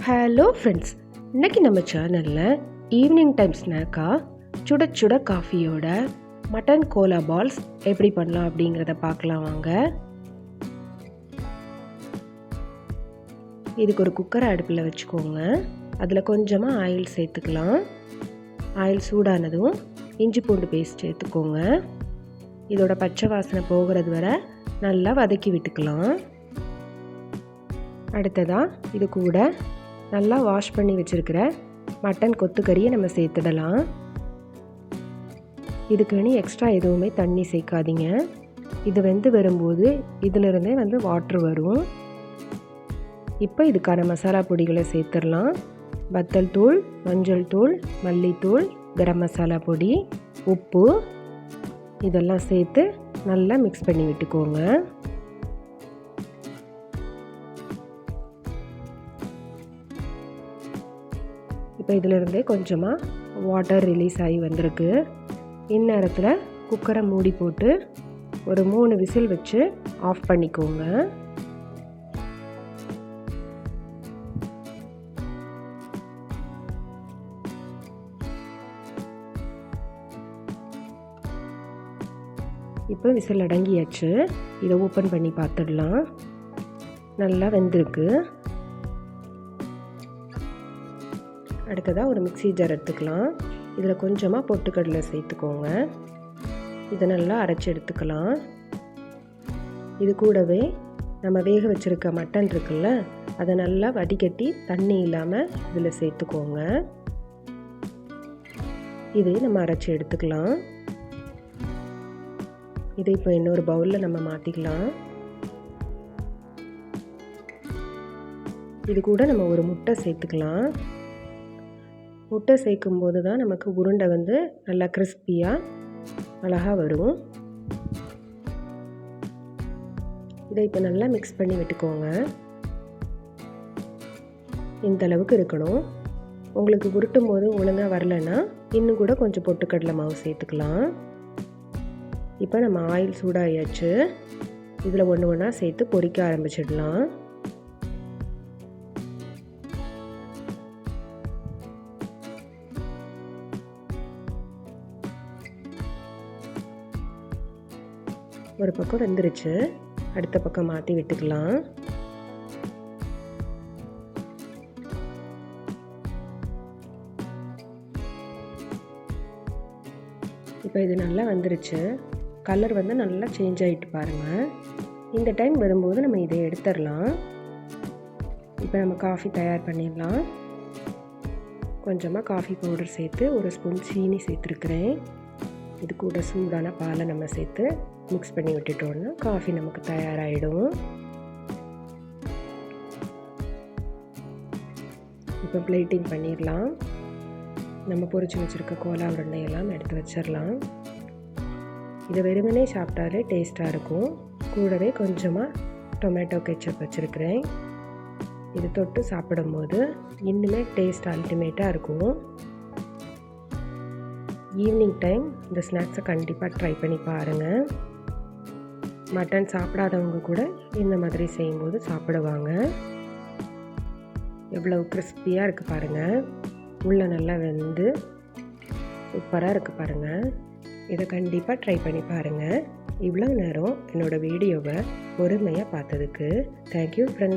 Hello friends இன்னைக்கு நம்ம சேனலில் ஈவினிங் டைம் ஸ்நாக்காக சுட சுட காஃபியோட மட்டன் கோலா பால்ஸ் எப்படி பண்ணலாம் அப்படிங்கிறத பார்க்கலாம் வாங்க. இதுக்கு ஒரு குக்கரை அடுப்பில் வச்சுக்கோங்க. அதில் கொஞ்சமாக ஆயில் சேர்த்துக்கலாம். ஆயில் சூடானதும் இஞ்சி பூண்டு பேஸ்ட் சேர்த்துக்கோங்க. இதோட பச்சை வாசனை போகிறது வரை நல்லா வதக்கி விட்டுக்கலாம். அடுத்ததாக இது கூட நல்லா வாஷ் பண்ணி வச்சுருக்கிற மட்டன் கொத்துக்கறியை நம்ம சேர்த்துடலாம். இதுக்குன்னு எக்ஸ்ட்ரா எதுவுமே தண்ணி சேர்க்காதீங்க. இது வெந்து வரும்போது இதிலிருந்தே வந்து வாட்ரு வரும். இப்போ இதுக்கான மசாலா பொடிகளை சேர்த்துடலாம். வத்தல் தூள் மஞ்சள் தூள் மல்லித்தூள் கரம் மசாலா பொடி உப்பு இதெல்லாம் சேர்த்து நல்லா மிக்ஸ் பண்ணி விட்டுக்கோங்க. இப்போ இதிலிருந்தே கொஞ்சமாக வாட்டர் ரிலீஸ் ஆகி வந்திருக்கு. இந்நேரத்தில் குக்கரை மூடி போட்டு ஒரு மூணு விசில் வச்சு ஆஃப் பண்ணிக்கோங்க. இப்போ விசில் அடங்கியாச்சு. இதை ஓப்பன் பண்ணி பார்த்துடலாம். நல்லா வெந்திருக்கு. அடுத்ததாக ஒரு மிக்சி ஜார் எடுத்துக்கலாம். இதில் கொஞ்சமாக பொட்டுக்கடலை சேர்த்துக்கோங்க. இதை நல்லா அரைச்சி எடுத்துக்கலாம். இது கூடவே நம்ம வேக வச்சுருக்க மட்டன் இருக்குல்ல அதை நல்லா வடிகட்டி தண்ணி இல்லாமல் இதில் சேர்த்துக்கோங்க. இதை நம்ம அரைச்சி எடுத்துக்கலாம். இதை இப்போ இன்னொரு பவுலில் நம்ம மாற்றிக்கலாம் இது கூட நம்ம ஒரு முட்டை சேர்த்துக்கலாம். முட்டை சேர்க்கும் போது தான் நமக்கு உருண்டை வந்து நல்லா கிறிஸ்பியாக அழகாக வரும். இதை இப்போ நல்லா மிக்ஸ் பண்ணி விட்டுக்கோங்க. இந்த அளவுக்கு இருக்கணும். உங்களுக்கு உருட்டும் போது ஒழுங்காக வரலன்னா இன்னும் கூட கொஞ்சம் பொட்டுக்கடலை மாவு சேர்த்துக்கலாம். இப்போ நம்ம ஆயில் சூடாகியாச்சு இதில் ஒன்று ஒன்றா சேர்த்து பொரிக்க ஆரம்பிச்சிடலாம். ஒரு பக்கம் வெந்துருச்சு. அடுத்த பக்கம் மாற்றி விட்டுக்கலாம். இப்போ இது நல்லா வந்துருச்சு. கலர் வந்து நல்லா சேஞ்ச் ஆகிட்டு பாருங்கள் இந்த டைம் வரும்போது நம்ம இதை எடுத்துடலாம். இப்போ நம்ம காஃபி தயார் பண்ணிடலாம். கொஞ்சமாக காஃபி பவுடர் சேர்த்து ஒரு ஸ்பூன் சீனி சேர்த்துருக்குறேன். இது கூட சூடான பாலை நம்ம சேர்த்து மிக்ஸ் பண்ணி விட்டுட்டோன்னா காஃபி நமக்கு தயாராகிடும் இப்போ பிளேட்டிங் பண்ணிடலாம். நம்ம பொறிச்சு வச்சுருக்க கோலா உருண்டையெல்லாம் எடுத்து வச்சிடலாம். இதை வெறுமனே சாப்பிட்டாலே டேஸ்ட்டாக இருக்கும். கூடவே கொஞ்சமாக டொமேட்டோ கெச்சப் வச்சுருக்கிறேன். இது தொட்டு சாப்பிடும்போது இன்னுமே டேஸ்ட் அல்டிமேட்டாக இருக்கும். ஈவினிங் டைம் இந்த ஸ்நாக்ஸை கண்டிப்பாக ட்ரை பண்ணி பாருங்கள் மட்டன் சாப்பிடாதவங்க கூட இந்த மாதிரி செய்யும்போது சாப்பிடுவாங்க. எவ்வளவு கிறிஸ்பியாக இருக்குது பாருங்கள் உள்ளே நல்லா வெந்து சூப்பராக இருக்குது பாருங்கள் இதை கண்டிப்பாக ட்ரை பண்ணி பாருங்கள் இவ்வளோ நேரம் என்னோடய வீடியோவை பொறுமையாக பார்த்ததுக்கு தேங்க்யூ ஃப்ரெண்ட்ஸ்